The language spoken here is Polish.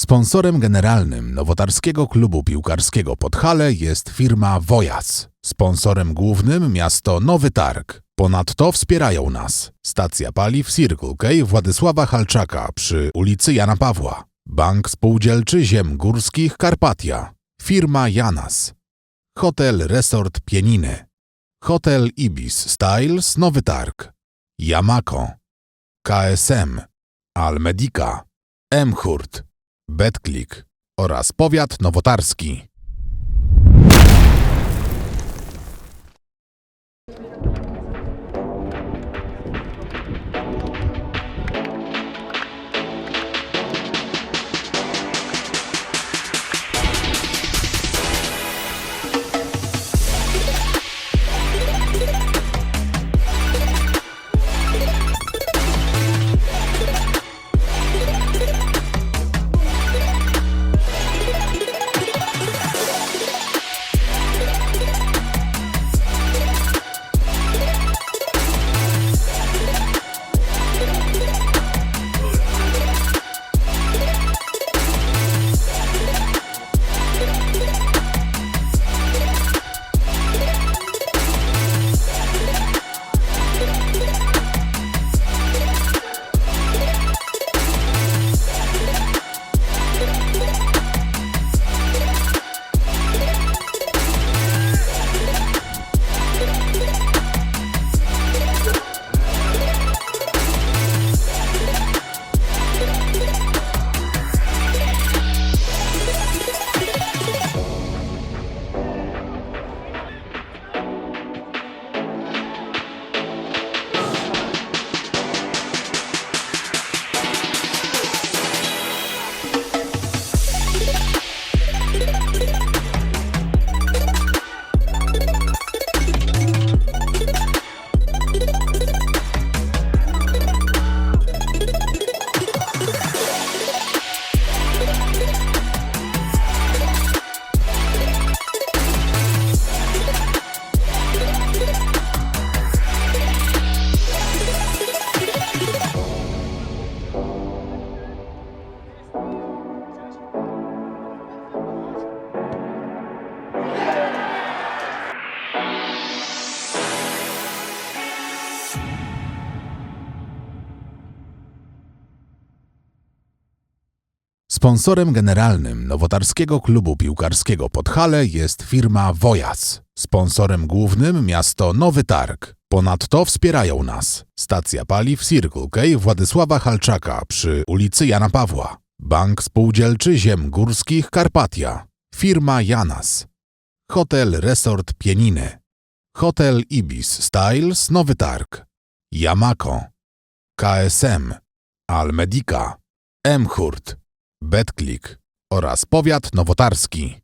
Sponsorem generalnym Nowotarskiego Klubu Piłkarskiego Podhale jest firma Wojas. Sponsorem głównym miasto Nowy Targ. Ponadto wspierają nas stacja paliw Circle K Władysława Halczaka przy ulicy Jana Pawła, Bank Spółdzielczy Ziem Górskich Karpatia, firma Janas, Hotel Resort Pieniny, Hotel Ibis Styles Nowy Targ, Yamako, KSM, Almedica, Emhurt, Betclick oraz powiat nowotarski. Sponsorem generalnym Nowotarskiego Klubu Piłkarskiego Podhale jest firma Wojas. Sponsorem głównym miasto Nowy Targ. Ponadto wspierają nas stacja paliw Circle K Władysława Halczaka przy ulicy Jana Pawła, Bank Spółdzielczy Ziem Górskich Karpatia, firma Janas, Hotel Resort Pieniny, Hotel Ibis Styles Nowy Targ, Yamako, KSM, Almedica, Emhurt, Betclick oraz powiat nowotarski.